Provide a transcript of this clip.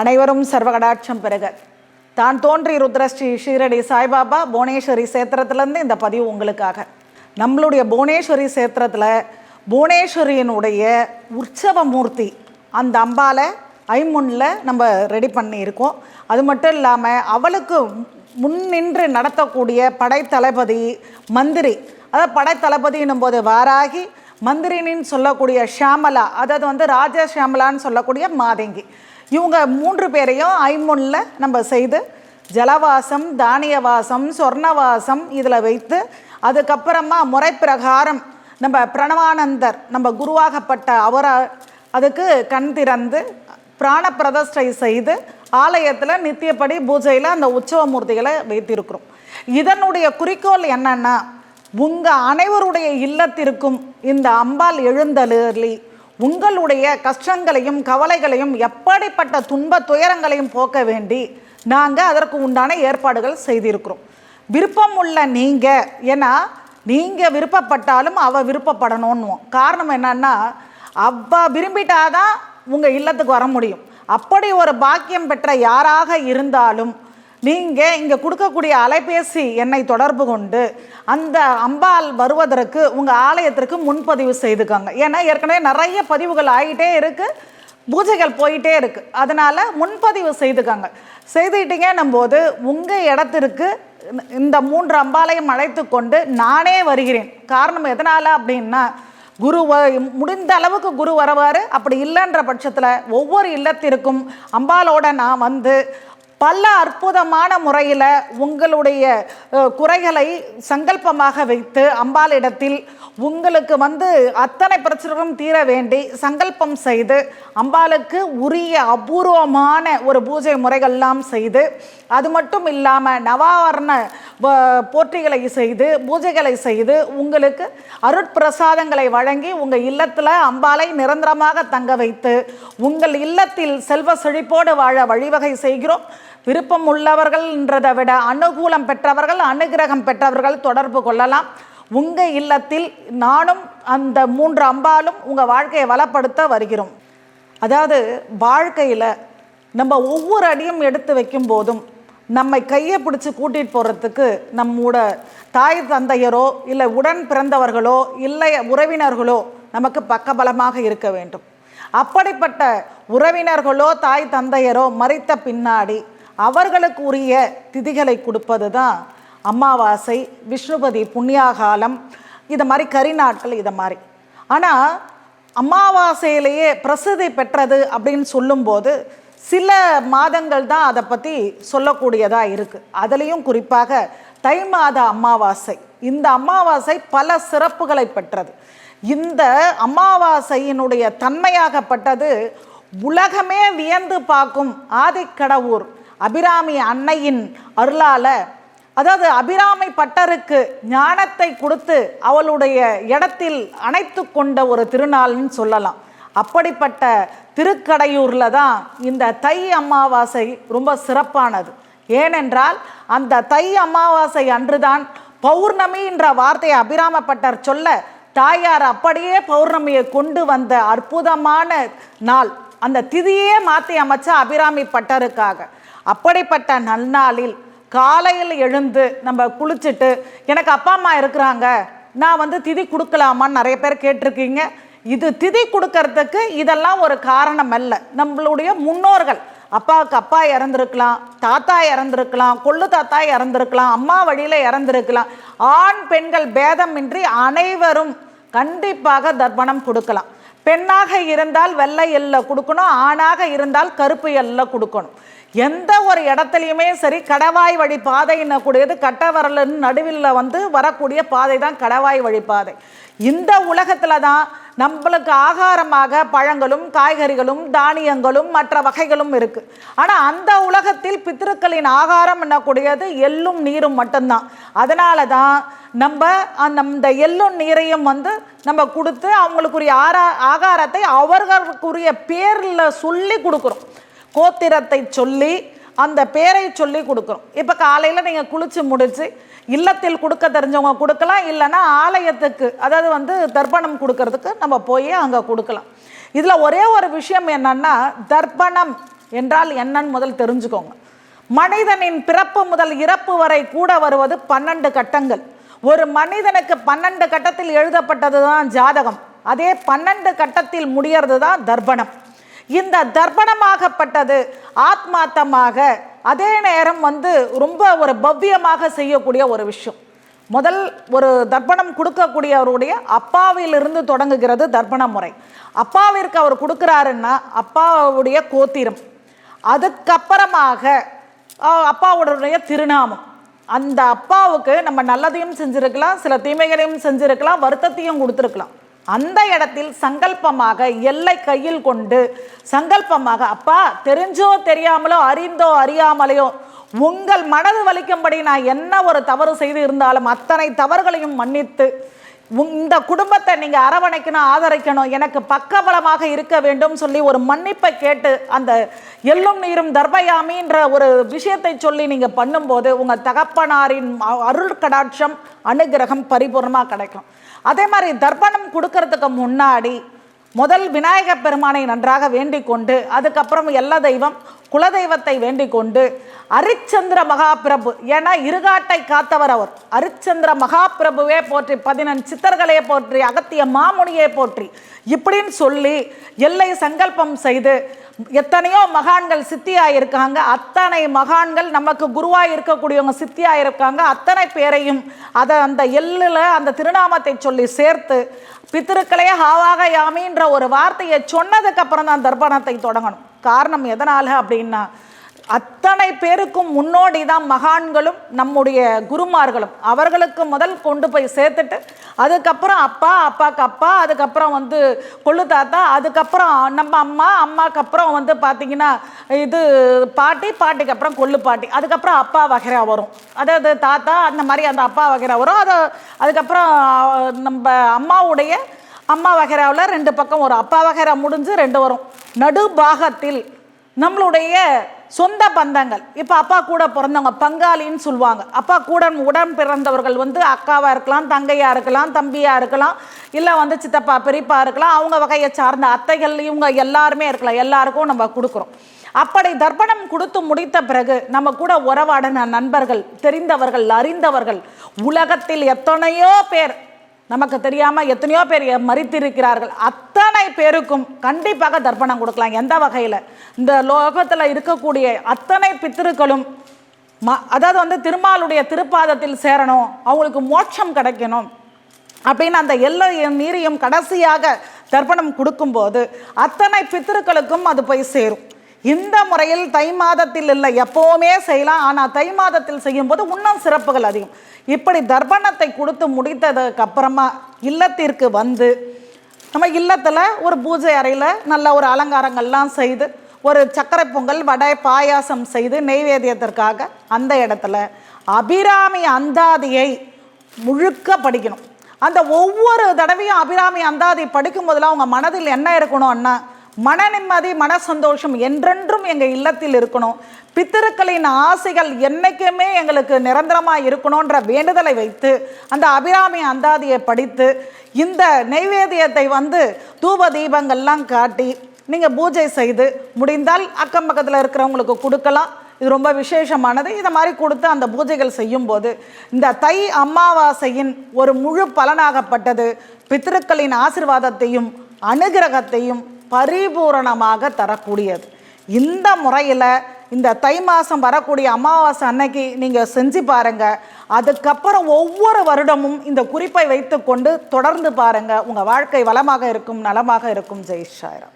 அனைவரும் சர்வகடாட்சம் பெறுக. தான் தோன்றி ருத்ரஸ்ரீ ஷீரடி சாய்பாபா புவனேஸ்வரி சேத்திரத்திலேருந்து இந்த பதிவு உங்களுக்காக. நம்மளுடைய புவனேஸ்வரி சேத்திரத்தில் புவனேஸ்வரியினுடைய உற்சவ மூர்த்தி அந்த அம்பாலை ஐமுனில் நம்ம ரெடி பண்ணியிருக்கோம் அது மட்டும் இல்லாமல் அவளுக்கு முன்னின்று நடத்தக்கூடிய படைத்தளபதி மந்திரி. அதாவது படைத்தளபதினும் போது வாராகி மந்திரினின்னு சொல்லக்கூடிய ஷியாமலா அதாவது வந்து ராஜா ஷியாமலான்னு சொல்லக்கூடிய மாதங்கி. இவங்க மூன்று பேரையும் ஐமுனில் நம்ம செய்து ஜலவாசம் தானியவாசம் சொர்ணவாசம் இதில் வைத்து அதுக்கப்புறமா முறைப்பிரகாரம் நம்ம பிரணவானந்தர் நம்ம குருவாகப்பட்ட அவரை அதுக்கு கண் திறந்து பிராண பிரதஷ்டை செய்து ஆலயத்தில் நித்தியப்படி பூஜையில் அந்த உற்சவ மூர்த்திகளை வைத்திருக்கிறோம். இதனுடைய குறிக்கோள் என்னென்னா உங்கள் அனைவருடைய இல்லத்திற்கும் இந்த அம்பாள் எழுந்தருளி உங்களுடைய கஷ்டங்களையும் கவலைகளையும் எப்படிப்பட்ட துன்ப துயரங்களையும் போக்க வேண்டி நாங்கள் அதற்கு உண்டான ஏற்பாடுகள் செய்திருக்கிறோம். விருப்பம் உள்ள நீங்கள் ஏன்னா நீங்கள் விருப்பப்பட்டாலும் அவள் விருப்பப்படணும்னுவோம். காரணம் என்னன்னா அவள் விரும்பிட்டாதான் உங்கள் இல்லத்துக்கு வர முடியும். அப்படி ஒரு பாக்கியம் பெற்ற யாராக இருந்தாலும் நீங்கள் இங்கே கொடுக்கக்கூடிய அலைபேசி எண்ணை தொடர்பு கொண்டு அந்த அம்பாள் வருவதற்கு உங்கள் ஆலயத்திற்கு முன்பதிவு செய்துக்கோங்க. ஏன்னா ஏற்கனவே நிறைய பதிவுகள் ஆகிட்டே இருக்குது பூஜைகள் போயிட்டே இருக்குது அதனால் முன்பதிவு செய்துக்கோங்க. செய்துக்கிட்டீங்கன்னும் போது உங்கள் இடத்திற்கு இந்த மூன்று அம்பாலையும் அழைத்து கொண்டு நானே வருகிறேன். காரணம் எதனால் அப்படின்னா குரு முடிந்த அளவுக்கு குரு வரவாரு. அப்படி இல்லைன்ற பட்சத்தில் ஒவ்வொரு இல்லத்திற்கும் அம்பாலோட நான் வந்து பல அற்புதமான முறையில் உங்களுடைய குறைகளை சங்கல்பமாக வைத்து அம்பாளிடத்தில் உங்களுக்கு வந்து அத்தனை பிரச்சனைகளும் தீர வேண்டி சங்கல்பம் செய்து அம்பாளுக்கு உரிய அபூர்வமான ஒரு பூஜை முறைகள்லாம் செய்து அது மட்டும் இல்லாமல் நவாவரண போற்றிகளை செய்து பூஜைகளை செய்து உங்களுக்கு அருட்பிரசாதங்களை வழங்கி உங்கள் இல்லத்தில் அம்பாளை நிரந்தரமாக தங்க வைத்து உங்கள் இல்லத்தில் செல்வ செழிப்போடு வாழ வழிவகை செய்கிறோம். விருப்பம் உள்ளவர்கள்ன்றதை விட அனுகூலம் பெற்றவர்கள் அனுகிரகம் பெற்றவர்கள் தொடர்பு கொள்ளலாம். உங்கள் இல்லத்தில் நானும் அந்த மூன்று அம்பாலும் உங்கள் வாழ்க்கையை வளப்படுத்த வருகிறோம். அதாவது வாழ்க்கையில் நம்ம ஒவ்வொரு அடியும் எடுத்து வைக்கும் போதும் நம்மை கையை பிடிச்சி கூட்டிகிட்டு போகிறதுக்கு நம்மோட தாய் தந்தையரோ இல்லை உடன் பிறந்தவர்களோ இல்லை உறவினர்களோ நமக்கு பக்கபலமாக இருக்க வேண்டும். அப்படிப்பட்ட உறவினர்களோ தாய் தந்தையரோ மறைத்த பின்னாடி அவர்களுக்கு உரிய திதிகளை கொடுப்பது தான் அமாவாசை விஷ்ணுபதி புண்ணியாகாலம் இதை மாதிரி கரிநாட்கள் இதை மாதிரி. ஆனால் அமாவாசையிலேயே பிரசித்தி பெற்றது அப்படின்னு சொல்லும்போது சில மாதங்கள் தான் அதை பற்றி சொல்லக்கூடியதாக இருக்குது அதுலேயும் குறிப்பாக தை மாத அமாவாசை. இந்த அமாவாசை பல சிறப்புகளை பெற்றது. இந்த அமாவாசையினுடைய தன்மையாகப்பட்டது உலகமே வியந்து பார்க்கும் ஆதிக்கடவுர் அபிராமி அன்னையின் அருளால் அதாவது அபிராமி பட்டருக்கு ஞானத்தை கொடுத்து அவளுடைய இடத்தில் அணைத்து கொண்ட ஒரு திருநாள்னு சொல்லலாம். அப்படிப்பட்ட திருக்கடையூரில் தான் இந்த தை அமாவாசை ரொம்ப சிறப்பானது. ஏனென்றால் அந்த தை அமாவாசை அன்றுதான் பௌர்ணமி என்ற வார்த்தையை அபிராமப்பட்டர் சொல்ல தாயார் அப்படியே பௌர்ணமியை கொண்டு வந்த அற்புதமான நாள். அந்த திதியே மாற்றி அமைச்ச அபிராமி பட்டருக்காக. அப்படிப்பட்ட நன்னாளில் காலையில் எழுந்து நம்ம குளிச்சுட்டு எனக்கு அப்பா அம்மா இருக்கிறாங்க நான் வந்து திதி கொடுக்கலாமான்னு நிறைய பேர் கேட்டிருக்கீங்க. இது திதி கொடுக்கறதுக்கு இதெல்லாம் ஒரு காரணம் அல்ல. நம்மளுடைய முன்னோர்கள் அப்பாவுக்கு அப்பா இறந்துருக்கலாம் தாத்தா இறந்துருக்கலாம் கொள்ளு தாத்தா இறந்துருக்கலாம் அம்மா வழியில் இறந்துருக்கலாம். ஆண் பெண்கள் பேதமின்றி அனைவரும் கண்டிப்பாக தர்ப்பணம் கொடுக்கலாம். பெண்ணாக இருந்தால் வெள்ளை எல்ல கொடுக்கணும் ஆணாக இருந்தால் கருப்பு எல்ல கொடுக்கணும். எந்த ஒரு இடத்துலையுமே சரி கடவாய் வழி பாதைன்னு கூடியது கட்டவரலன்னு நடுவில் வந்து வரக்கூடிய பாதை தான் கடவாய் வழி பாதை. இந்த உலகத்தில் தான் நம்மளுக்கு ஆகாரமாக பழங்களும் காய்கறிகளும் தானியங்களும் மற்ற வகைகளும் இருக்குது ஆனால் அந்த உலகத்தில் பித்திருக்களின் ஆகாரம் என்னக்கூடியது எள்ளும் நீரும் மட்டும்தான். அதனால தான் நம்ம அந்த எள்ளும் நீரையும் வந்து நம்ம கொடுத்து அவங்களுக்குரிய ஆரா ஆகாரத்தை அவர்களுக்குரிய பேரில் சொல்லி கொடுக்குறோம். கோத்திரத்தை சொல்லி அந்த பேரை சொல்லி கொடுக்குறோம். இப்போ காலையில் நீங்கள் குளித்து முடித்து இல்லத்தில் கொடுக்க தெரிஞ்சவங்க கொடுக்கலாம் இல்லைன்னா ஆலயத்துக்கு அதாவது வந்து தர்ப்பணம் கொடுக்கறதுக்கு நம்ம போய் அங்கே கொடுக்கலாம். இதில் ஒரே ஒரு விஷயம் என்னன்னா தர்ப்பணம் என்றால் என்னன்னு முதல் தெரிஞ்சுக்கோங்க. மனிதனின் பிறப்பு முதல் இறப்பு வரை கூட வருவது பன்னெண்டு கட்டங்கள். ஒரு மனிதனுக்கு பன்னெண்டு கட்டத்தில் எழுதப்பட்டது தான் ஜாதகம். அதே பன்னெண்டு கட்டத்தில் முடியறது தான் தர்ப்பணம். இந்த தர்ப்பணமாகப்பட்டது. ஆத்மாத்தமாக அதே நேரம் வந்து ரொம்ப ஒரு பவ்யமாக செய்யக்கூடிய ஒரு விஷயம். முதல் ஒரு தர்ப்பணம் கொடுக்கக்கூடியவருடைய அப்பாவிலிருந்து தொடங்குகிறது தர்ப்பண முறை. அப்பாவிற்கு அவர் கொடுக்குறாருன்னா அப்பாவுடைய கோத்திரம். அதுக்கப்புறமாக அப்பாவுடைய திருநாமம். அந்த அப்பாவுக்கு நம்ம நல்லதையும் செஞ்சுருக்கலாம் சில தீமைகளையும் செஞ்சுருக்கலாம் வருத்தத்தையும் கொடுத்துருக்கலாம். அந்த இடத்தில் சங்கல்பமாக எல்லை கையில் கொண்டு சங்கல்பமாக அப்பா தெரிஞ்சோ தெரியாமலோ அறிந்தோ அறியாமலையோ உங்கள் மனது வலிக்கும்படி நான் என்ன ஒரு தவறு செய்து இருந்தாலும் அத்தனை தவறுகளையும் மன்னித்து உங்- இந்த குடும்பத்தை நீங்கள் அரவணைக்கணும் ஆதரிக்கணும் எனக்கு பக்கபலமாக இருக்க வேண்டும் சொல்லி ஒரு மன்னிப்பை கேட்டு அந்த எள்ளும் நீரும் தர்பயாமின்ற ஒரு விஷயத்தை சொல்லி நீங்கள் பண்ணும்போது உங்கள் தகப்பனாரின் அருள் கடாட்சம் அனுகிரகம் பரிபூர்ணமாக கிடைக்கும். அதே மாதிரி தர்ப்பணம் கொடுக்கறதுக்கு முன்னாடி முதல் விநாயகப் பெருமானை நன்றாக வேண்டிக் கொண்டு அதுக்கப்புறம் எல்லா தெய்வம் குலதெய்வத்தை வேண்டிக் கொண்டு அரிச்சந்திர மகாபிரபு ஏன்னா இருகாட்டை காத்தவர் அவர். அரிச்சந்திர மகாபிரபுவே போற்றி பதினெண் சித்தர்களே போற்றி அகத்திய மாமுனியே போற்றி இப்படின்னு சொல்லி எல்லை சங்கல்பம் செய்து எத்தனையோ மகான்கள் சித்தியாக இருக்காங்க அத்தனை மகான்கள் நமக்கு குருவாக இருக்கக்கூடியவங்க சித்தியாக இருக்காங்க அத்தனை பேரையும் அதை அந்த எள்ளில் அந்த திருநாமத்தை சொல்லி சேர்த்து பித்திருக்களே ஹாவாக யாமின்ற ஒரு வார்த்தையை சொன்னதுக்கு அப்புறம் தான் தர்ப்பணத்தை தொடங்கணும். காரணம் எதனால அப்படின்னா அத்தனை பேருக்கும் முன்னோடி தான் மகான்களும் நம்முடைய குருமார்களும். அவர்களுக்கு முதல் கொண்டு போய் சேர்த்துட்டு அதுக்கப்புறம் அப்பா அப்பாக்கு அப்பா அதுக்கப்புறம் வந்து கொள்ளு தாத்தா அதுக்கப்புறம் நம்ம அம்மா அம்மாக்கு அப்புறம் வந்து பார்த்தீங்கன்னா இது பாட்டி பாட்டிக்கு அப்புறம் கொள்ளு பாட்டி அதுக்கப்புறம் அப்பா வகைரா வரும். அதாவது தாத்தா அந்த மாதிரி அந்த அப்பா வகைரா வரும். அது அதுக்கப்புறம் நம்ம அம்மாவுடைய அம்மா வகைராவில் ரெண்டு பக்கம் வரும் அப்பா வகைரா முடிஞ்சு ரெண்டு வரும். நடுபாகத்தில் நம்மளுடைய சொந்த பந்தங்கள். இப்போ அப்பா கூட பிறந்தவங்க பங்காளின்னு சொல்லுவாங்க. அப்பா கூட உடன் பிறந்தவர்கள் வந்து அக்காவாக இருக்கலாம் தங்கையாக இருக்கலாம் தம்பியாக இருக்கலாம் இல்லை வந்து சித்தப்பா பெரியப்பா இருக்கலாம் அவங்க வகையை சார்ந்த அத்தைகள் இவங்க எல்லாருமே இருக்கலாம். எல்லாருக்கும் நம்ம கொடுக்குறோம். அப்படி தர்ப்பணம் கொடுத்து முடித்த பிறகு நம்ம கூட உறவாடின நண்பர்கள் தெரிந்தவர்கள் அறிந்தவர்கள் உலகத்தில் எத்தனையோ பேர் நமக்கு தெரியாமல் எத்தனையோ பேர் மறித்திருக்கிறார்கள். அத்தனை பேருக்கும் கண்டிப்பாக தர்ப்பணம் கொடுக்கலாம். எந்த வகையில்? இந்த லோகத்தில் இருக்கக்கூடிய அத்தனை பித்திருக்களும் ம அதாவது வந்து திருமாலுடைய திருப்பாதத்தில் சேரணும். அவங்களுக்கு மோட்சம் கிடைக்கணும். அப்படின்னு அந்த எல்லா நீரையும் கடைசியாக தர்ப்பணம் கொடுக்கும்போது அத்தனை பித்திருக்களுக்கும் அது போய் சேரும். இந்த முறையில் தை மாதத்தில் இல்லை எப்போவுமே செய்யலாம். ஆனால் தை மாதத்தில் செய்யும்போது இன்னும் சிறப்புகள் அதிகம். இப்படி தர்ப்பணத்தை கொடுத்து முடித்ததுக்கு அப்புறமா இல்லத்திற்கு வந்து நம்ம இல்லத்தில் ஒரு பூஜை அறையில் நல்ல ஒரு அலங்காரங்கள்லாம் செய்து ஒரு சக்கரை பொங்கல் வடை பாயாசம் செய்து நெய்வேத்தியத்திற்காக அந்த இடத்துல அபிராமி அந்தாதியை முழுக்க படிக்கணும். அந்த ஒவ்வொரு தடவையும் அபிராமி அந்தாதி படிக்கும் போதெல்லாம் அவங்க மனதில் என்ன இருக்கணும்னா மன நிம்மதி மன சந்தோஷம் என்றென்றும் எங்கள் இல்லத்தில் இருக்கணும். பித்திருக்களின் ஆசைகள் என்றைக்குமே எங்களுக்கு நிரந்தரமாக இருக்கணுன்ற வேண்டுதலை வைத்து அந்த அபிராமி அந்தாதியை படித்து இந்த நெய்வேத்தியத்தை வந்து தூப தீபங்கள்லாம் காட்டி நீங்கள் பூஜை செய்து முடிந்தால் அக்கம் பக்கத்தில் இருக்கிறவங்களுக்கு கொடுக்கலாம். இது ரொம்ப விசேஷமானது. இதை மாதிரி கொடுத்து அந்த பூஜைகள் செய்யும்போது இந்த தை அமாவாசையின் ஒரு முழு பலனாகப்பட்டது. பித்திருக்களின் ஆசிர்வாதத்தையும் அனுகிரகத்தையும் பரிபூரணமாக தரக்கூடியது. இந்த முறையில் இந்த தை மாதம் வரக்கூடிய அமாவாசை அன்னைக்கு நீங்கள் செஞ்சு பாருங்கள் அதுக்கப்புறம் ஒவ்வொரு வருடமும் இந்த குறிப்பை வைத்துக்கொண்டு தொடர்ந்து பாருங்கள் உங்கள் வாழ்க்கை வளமாக இருக்கும் நலமாக இருக்கும். ஜெய் ஷாயிரம்